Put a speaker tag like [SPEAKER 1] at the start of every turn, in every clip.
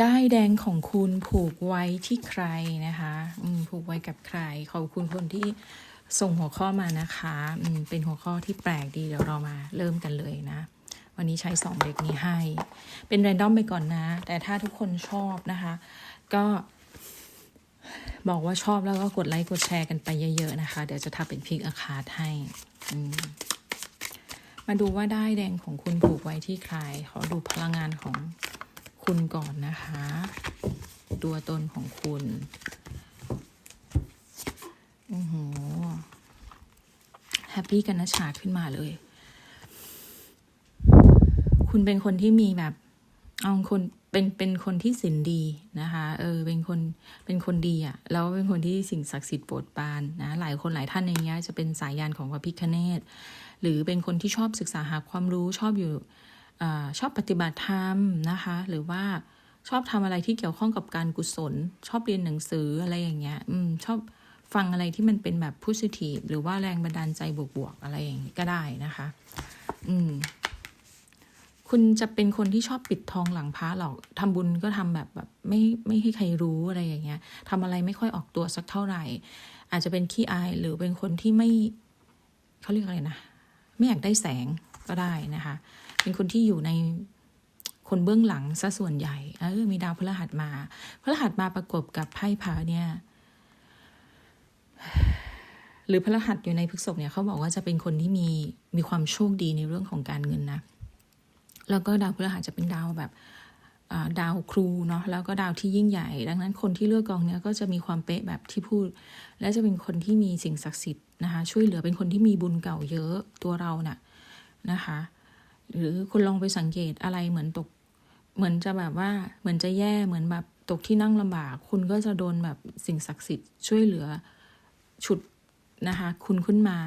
[SPEAKER 1] ได้แดงของคุณผูกไว้ที่ใครนะคะอืมผูกไว้กับใคร ขอบคุณคนที่ส่งหัวข้อมานะคะอืมเป็นหัวข้อที่แปลกดีเดี๋ยวเรามาเริ่มกันเลยนะ วันนี้ใช้สองเด็กนี้ให้ เป็นแรนดอมไปก่อนนะ แต่ถ้าทุกคนชอบนะคะ ก็บอกว่าชอบแล้วก็กดไลค์กดแชร์กันไปเยอะ ๆ นะคะ เดี๋ยวจะทำเป็นพิกอาคาร์ให้มมาดูว่าได้แดงของคุณผูกไว้ที่ใคร ขอดูพลังงานของ คุณก่อนนะคะ ตัวตนของคุณโอือหือแฮปปี้กันนะฉากขึ้นมาเลย คุณเป็นคนที่มีแบบ เอาคนเป็นเป็นคนที่ศีลดีนะคะ เออ เป็นคนเป็นคนดีอะ่ะ แล้วเป็นคนที่สิ่งศักดิ์สิทธิ์โปรดปรานนะ หลายคนหลายท่านในเนี้ยจะเป็นสายยานของพระพิคเนตหรือเป็นคนที่ชอบศึกษาหาความรู้ชอบอยู่ อชอบปฏิบัติธรรมนะคะ หรือว่าชอบทำอะไรที่เกี่ยวข้องกับการกุศล ชอบเรียนหนังสืออะไรอย่างเงี้ยอืมชอบฟังอะไรที่มันเป็นแบบ p o s i t i v หรือว่าแรงบันดาลใจบวกๆอะไรอย่างงี้ก็ได้นะคะ อืม คุณจะเป็นคนที่ชอบปิดทองหลังพระหรอกทำบุญก็ทำแบบแบบไม่ไม่ให้ใครรู้อะไรอย่างเงี้ยทำอะไรไม่ค่อยออกตัวสักเท่าไหร่ อาจจะเป็นขี้อายหรือเป็นคนที่ไม่เขาเรียกอะไรนะ ไม่อยากได้แสงก็ได้นะคะ เป็นคนที่อยู่ในคนเบื้องหลังซะส่วนใหญ่เออมีดาวพฤหัสมาพฤหัสมาประกบกับไพ่พระเนี่ย หรือพฤหัสอยู่ในพฤษภเนี่ยเขาบอกว่าจะเป็นคนที่มีมีความโชคดีในเรื่องของการเงินนะ แล้วก็ดาวพฤหัสจะเป็นดาวแบบดาวครูเนาะแล้วก็ดาวที่ยิ่งใหญ่ ดังนั้นคนที่เลือกกองเนี้ยก็จะมีความเป๊ะแบบที่พูด และจะเป็นคนที่มีสิ่งศักดิ์สิทธิ์นะคะ ช่วยเหลือเป็นคนที่มีบุญเก่าเยอะตัวเราน่ะนะคะ หรือคุณลองไปสังเกตอะไรเหมือนตก เหมือนจะแบบว่าเหมือนจะแย่เหมือนแบบตกที่นั่งลำบาก คุณก็จะโดนแบบสิ่งศักดิ์สิทธิ์ช่วยเหลือฉุดนะคะคุณขึ้นมา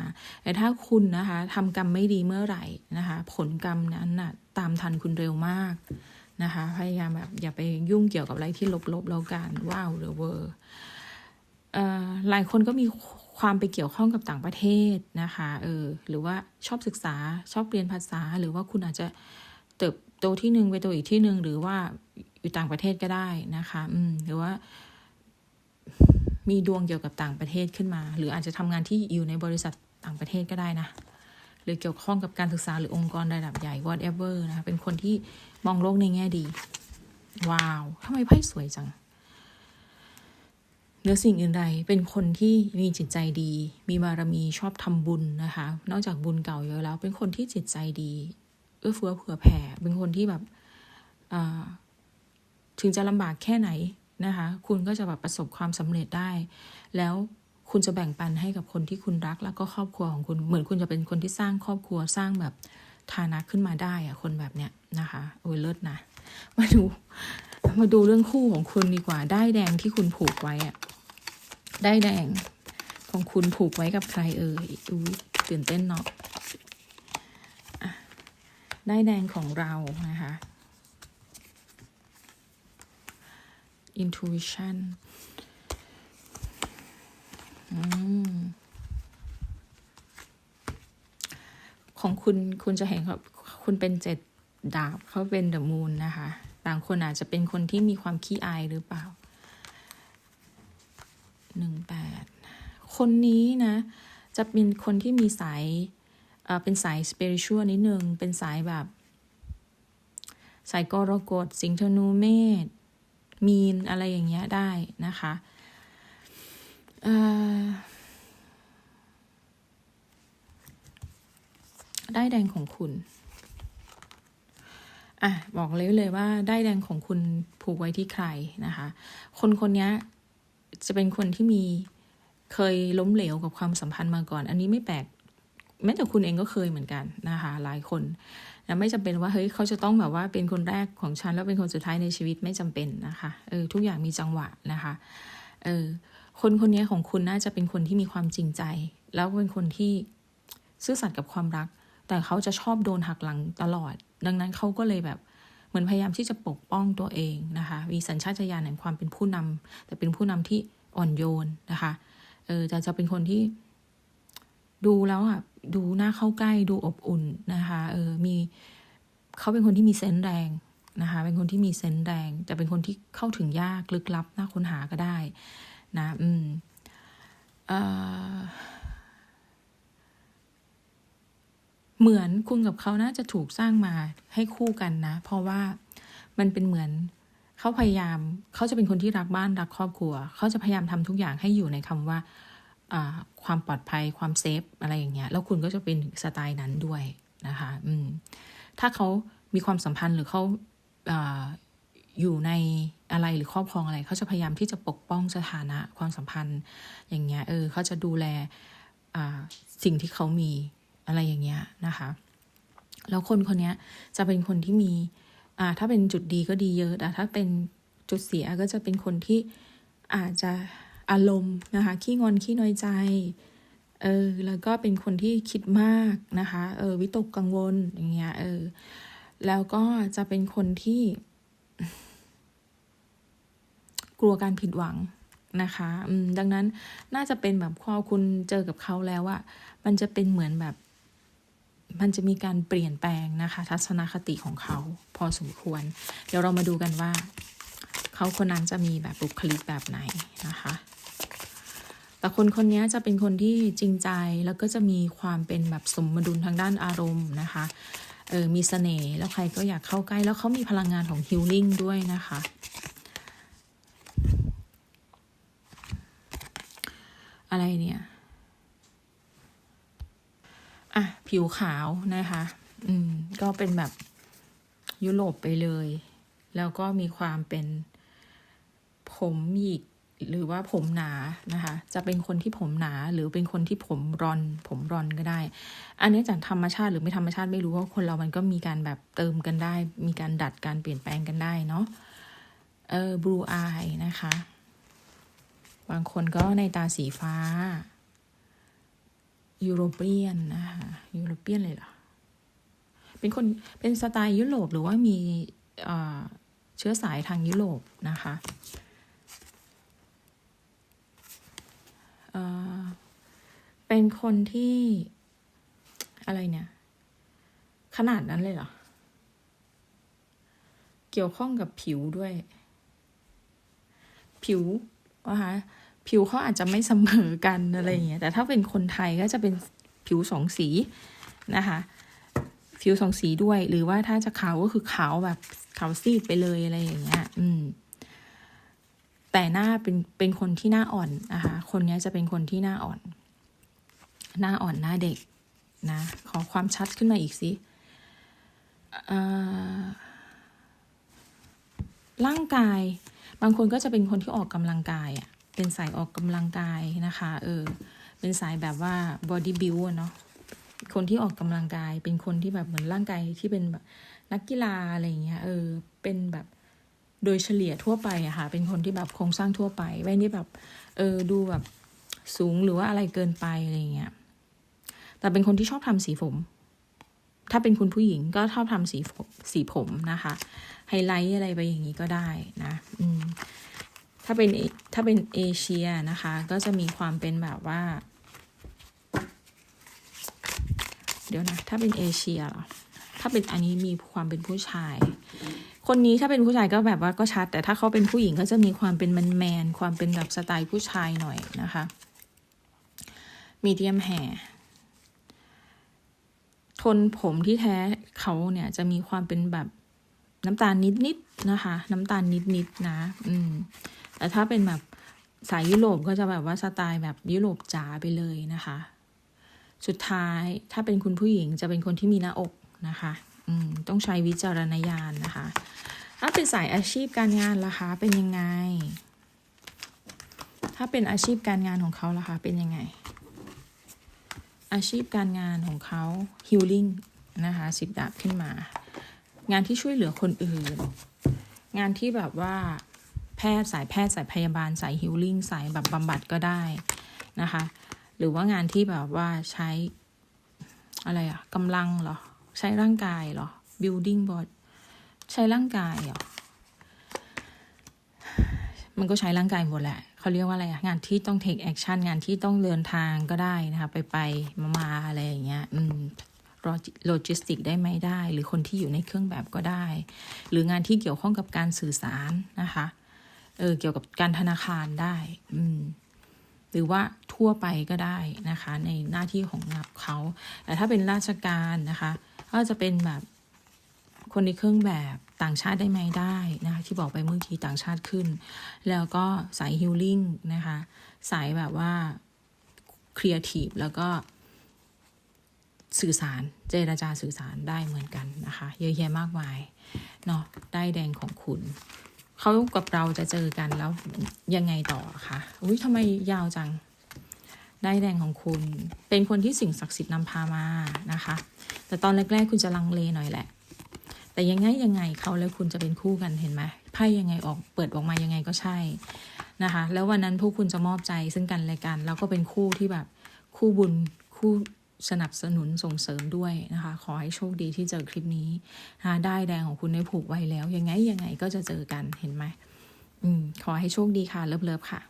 [SPEAKER 1] แต่ถ้าคุณนะคะทำกรรมไม่ดีเมื่อไหร่นะคะ ผลกรรมนั้นน่ะตามทันคุณเร็วมากนะคะ พยายามแบบอย่าไปยุ่งเกี่ยวกับอะไรที่ลบๆแล้วกันว้าวหรือเวอร์อ่อหลายคนก็มี ความไปเกี่ยวข้องกับต่างประเทศนะคะเออหรือว่าชอบศึกษาชอบเรียนภาษา หรือว่าคุณอาจจะเติบโตที่หนึ่งไปโตอีกที่หนึ่งหรือว่าอยู่ต่างประเทศก็ได้นะคะอืมหรือว่า มีดวงเกี่ยวกับต่างประเทศขึ้นมา หรืออาจจะทำงานที่อยู่ในบริษัทต่างประเทศก็ได้นะหรือเกี่ยวข้องกับการศึกษาหรือองค์กรระดับใหญ่ whatever นะคะเป็นคนที่มองโลกในแง่ดี ว้าวทำไมไพ่สวยจัง นือสิ่งอื่นใดเป็นคนที่มีจิตใจดี มีบารมีชอบทำบุญนะคะ นอกจากบุญเก่าเยอะแล้ว เป็นคนที่จิตใจดี เอื้อเฟื้อเผื่อแผ่ เป็นคนที่แบบถึงจะลำบากแค่ไหนนะคะ คุณก็จะแบบประสบความสำเร็จได้ แล้วคุณจะแบ่งปันให้กับคนที่คุณรัก แล้วก็ครอบครัวของคุณ เหมือนคุณจะเป็นคนที่สร้างครอบครัวสร้างแบบฐานะขึ้นมาได้อะคนแบบเนี้ยนะคะโอ้ยเลิศนะ มาดู มาดูเรื่องคู่ของคุณดีกว่า ได้แดงที่คุณผูกไว้อะ ได้แดงของคุณผูกไว้กับใครเอ่ยอุ้ยตื่นเต้นเนาะได้แดงของเรานะคะ intuition อืมของคุณคุณจะเห็นครับคุณเป็นเจ็ดดาบเขาเป็นเดอะมูนนะคะ ต่างคนอาจจะเป็นคนที่มีความขี้อายหรือเปล่า หนึ่งแปดคนนี้นะ จะเป็นคนที่มีสายเป็นสายสเปริชวลนิดนึง เป็นสายแบบ สายกรกฎสิงห์ธนูเมษมีนอะไรอย่างเงี้ยได้นะคะได้แดงของคุณอะบอกเลยเลยว่าได้แดงของคุณผูกไว้ที่ใครนะคะ คนคนนี้ จะเป็นคนที่มีเคยล้มเหลวกับความสัมพันธ์มาก่อน อันนี้ไม่แปลกแม้แต่คุณเองก็เคยเหมือนกันนะคะหลายคนนะไม่จำเป็นว่าเฮ้ยเขาจะต้องแบบว่าเป็นคนแรกของฉันแล้วเป็นคนสุดท้ายในชีวิตไม่จำเป็นนะคะเออทุกอย่างมีจังหวะนะคะเออคนคนนี้ของคุณน่าจะเป็นคนที่มีความจริงใจ แล้วเป็นคนที่ซื่อสัตย์กับความรัก แต่เขาจะชอบโดนหักหลังตลอด ดังนั้นเขาก็เลยแบบ เหมือนพยายามที่จะปกป้องตัวเองนะคะมีสัญชาตญาณแห่งความเป็นผู้นำแต่เป็นผู้นำที่อ่อนโยนนะคะเออแต่จะเป็นคนที่ดูแล้วอะดูหน้าเข้าใกล้ดูอบอุ่นนะคะเออมีเขาเป็นคนที่มีเซนส์แรงนะคะเป็นคนที่มีเซนส์แรงจะเป็นคนที่เข้าถึงยากลึกลับน่าค้นหาก็ได้นะอืมเอ่อ เหมือนคุณกับเขาน่าจะถูกสร้างมาให้คู่กันนะ เพราะว่ามันเป็นเหมือนเขาพยายามเขาจะเป็นคนที่รักบ้านรักครอบครัว เขาจะพยายามทำทุกอย่างให้อยู่ในคำว่าอ่าความปลอดภัยความเซฟอะไรอย่างเงี้ยแล้วคุณก็จะเป็นสไตล์นั้นด้วยนะคะอืมถ้าเขามีความสัมพันธ์หรือเขาอยู่ในอะไรหรือครอบครองอะไรเขาจะพยายามที่จะปกป้องสถานะความสัมพันธ์อย่างเงี้ยเออเขาจะดูแลสิ่งที่เขามี อะไรอย่างเงี้ยนะคะ แล้วคนคนนี้จะเป็นคนที่มีอ่าถ้าเป็นจุดดีก็ดีเยอะแต่ถ้าเป็นจุดเสียก็จะเป็นคนที่อาจจะอารมณ์นะคะขี้งอนขี้น้อยใจเออแล้วก็เป็นคนที่คิดมากนะคะเออวิตกกังวลอย่างเงี้ยเออแล้วก็จะเป็นคนที่ กลัวการผิดหวังนะคะอืมดังนั้นน่าจะเป็นแบบพอคุณเจอกับเขาแล้วอะมันจะเป็นเหมือนแบบ มันจะมีการเปลี่ยนแปลงนะคะ ทัศนคติของเขาพอสมควร เดี๋ยวเรามาดูกันว่า เขาคนนั้นจะมีแบบบุคลิกแบบไหนนะคะ แต่คนคนนี้จะเป็นคนที่จริงใจแล้วก็จะมีความเป็นแบบสมดุลทางด้านอารมณ์นะคะเออมีเสน่ห์แล้วใครก็อยากเข้าใกล้ แล้วเขามีพลังงานของฮิลลิ่งด้วยนะคะ อะไรเนี่ย อะ ผิวขาวนะคะ อืม ก็เป็นแบบยุโรปไปเลย แล้วก็มีความเป็นผมหยิกหรือว่าผมหนานะคะ จะเป็นคนที่ผมหนาหรือเป็นคนที่ผมรอน ผมรอนก็ได้ อันนี้จากธรรมชาติหรือไม่ธรรมชาติไม่รู้ว่าคนเรามันก็มีการแบบเติมกันได้ มีการดัดการเปลี่ยนแปลงกันได้เนาะเออ blue eye นะคะ บางคนก็ในตาสีฟ้า ยุโรเปียนนะคะยุโรเปียนเลยเหรอ เป็นคนเป็นสไตล์ยุโรปหรือว่ามีเอ่อเชื้อสายทางยุโรปนะคะเออเป็นคนที่อะไรเนี่ย ขนาดนั้นเลยเหรอ เกี่ยวข้องกับผิวด้วย ผิวนะคะ ผิวเขาอาจจะไม่เสมอกันอะไรอย่างเงี้ยแต่ถ้าเป็นคนไทยก็จะเป็นผิวสองสีนะคะผิวสองสีด้วย หรือว่าถ้าจะขาวก็คือขาวแบบขาวซีดไปเลยอะไรอย่างเงี้ย อืม แต่หน้าเป็นเป็นคนที่หน้าอ่อนนะคะคนนี้จะเป็นคนที่หน้าอ่อน หน้าอ่อนหน้าเด็กนะขอความชัดขึ้นมาอีกสิร่างกาย บางคนก็จะเป็นคนที่ออกกำลังกายอะ เป็นสายออกกำลังกายนะคะเออเป็นสายแบบว่า body build เนาะคนที่ออกกำลังกาย เป็นคนที่แบบเหมือนร่างกายที่เป็นแบบนักกีฬาอะไรเงี้ยเออเป็นแบบโดยเฉลี่ยทั่วไปอะค่ะ เป็นคนที่แบบโครงสร้างทั่วไป ไม่ได้แบบเออดูแบบสูงหรือว่าอะไรเกินไปอะไรเงี้ยแต่เป็นคนที่ชอบทำสีผม ถ้าเป็นคุณผู้หญิงก็ชอบทำสีผมสีผมนะคะ ไฮไลท์อะไรไปอย่างนี้ก็ได้นะ อืม ถ้าเป็นถ้าเป็นเอเชียนะคะ ก็จะมีความเป็นแบบว่า เดี๋ยวนะ ถ้าเป็นเอเชียหรอ ถ้าเป็นอันนี้มีความเป็นผู้ชาย คนนี้ถ้าเป็นผู้ชายก็แบบว่าก็ชัด แต่ถ้าเขาเป็นผู้หญิงก็จะมีความเป็นแมนแมน ความเป็นแบบสไตล์ผู้ชายหน่อยนะคะมีเดียมแฮร์ทนผมที่แท้เขาเนี่ยจะมีความเป็นแบบน้ำตาลนิดๆนะคะ น้ำตาลนิดๆนะอืม แต่ถ้าเป็นแบบสายยุโรปก็จะแบบว่าสไตล์แบบยุโรปจ๋าไปเลยนะคะ สุดท้ายถ้าเป็นคุณผู้หญิงจะเป็นคนที่มีหน้าอกนะคะอืมต้องใช้วิจารณญาณนะคะถ้าเป็นสายอาชีพการงานล่ะคะเป็นยังไง ถ้าเป็นอาชีพการงานของเขาล่ะคะเป็นยังไง อาชีพการงานของเขา healing นะคะสิบดาบขึ้นมา งานที่ช่วยเหลือคนอื่น งานที่แบบว่า แพทย์สายแพทย์สายพยาบาลสาย healing สายแบบบำบัดก็ได้นะคะ หรือว่างานที่แบบว่าใช้อะไรอะกำลังเหรอ ใช้ร่างกายเหรอ building board ใช้ร่างกายเหรอ มันก็ใช้ร่างกายหมดแหละเขาเรียกว่าอะไรอะงานที่ต้อง take action งานที่ต้องเดินทางก็ได้นะคะไปไปมามาอะไรอย่างเงี้ยอืมโลจิสติกได้ไหมได้ หรือคนที่อยู่ในเครื่องแบบก็ได้ หรืองานที่เกี่ยวข้องกับการสื่อสารนะคะ เออเกี่ยวกับการธนาคารได้ อืม หรือว่าทั่วไปก็ได้นะคะ ในหน้าที่ของเขาแต่ถ้าเป็นราชการนะคะ ก็จะเป็นแบบคนในเครื่องแบบต่างชาติได้ไหมได้นะคะที่บอกไปเมื่อกี้ต่างชาติขึ้น แล้วก็สายฮิลลิ่งนะคะ สายแบบว่าครีเอทีฟแล้วก็สื่อสารเจรจาสื่อสารได้เหมือนกันนะคะ เยอะแยะมากมายเนาะได้แดงของคุณ เขากับเราจะเจอกันแล้วยังไงต่อคะอุ้ยทำไมยาวจัง ได้แดงของคุณ เป็นคนที่สิ่งศักดิ์สิทธิ์นำพามานะคะ แต่ตอนแรกๆคุณจะลังเลหน่อยแหละ แต่ยังไงยังไงเขาและคุณจะเป็นคู่กันเห็นไหมไพ่ยังไงออกเปิดออกมายังไงก็ใช่นะคะ แล้ววันนั้นพวกคุณจะมอบใจซึ่งกันและกัน แล้วก็เป็นคู่ที่แบบคู่บุญคู่ สนับสนุนส่งเสริมด้วยนะคะ ขอให้โชคดีที่เจอคลิปนี้นะะได้แดงของคุณได้ผูกไว้แล้ว ยังไงยังไงก็จะเจอกันเห็นไหมอืมขอให้โชคดีค่ะ เลิฟๆค่ะ